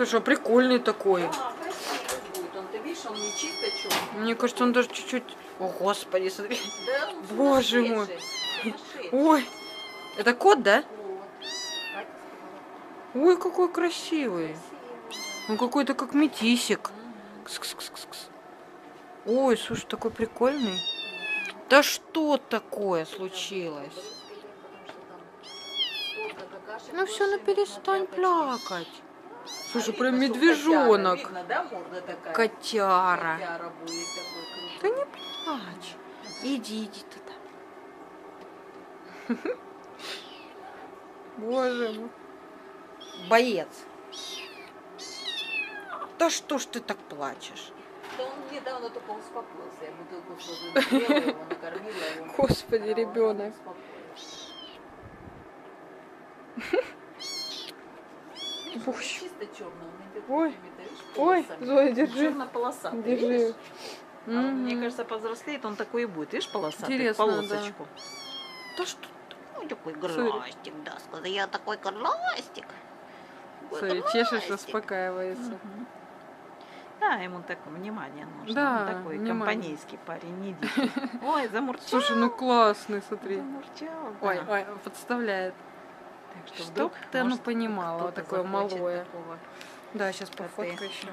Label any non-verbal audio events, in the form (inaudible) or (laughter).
Слушай, прикольный такой. А, красивый будет. Он, ты видишь, он не чисто черный. Мне кажется, он даже чуть-чуть... О, господи, смотри. Да, (laughs) Боже мой. Ой, это кот, да? Ой, какой красивый. Он какой-то как метисик. Ой, слушай, такой прикольный. Да что такое случилось? Ну все, ну перестань плакать. Слушай, прям медвежонок. котяра, Видно, да? Котяра. Да не плачь. Иди, иди туда. (laughs) Боже мой. Боец. Да что ж ты так плачешь? Да он недавно только успокоился. Я бутылку с водой (laughs) сделала, его накормила. его. Господи, ребенок. (laughs) Ой. Чисто черный, он идет Ой. Ой. Зоя, держи. Черно-полосатый, Держи. видишь? А он, мне кажется, повзрослеет, он такой и будет. Видишь, полосатый, Интересно, да. полосочку. Да что Ну, такой гластик, да, сказать. Я такой. Такой Смотри, чешешь, успокаивается. Мгм. Да, ему такое внимание нужно. Да, Он такой внимание. компанейский парень, не дикий. (laughs) Ой, замурчал. Слушай, ну классный, смотри. Замурчал, Ой, да. ой, подставляет. Так что Чтоб вдруг, ты, ну, понимала, вот такое малое. такого Да, сейчас пофоткаю еще.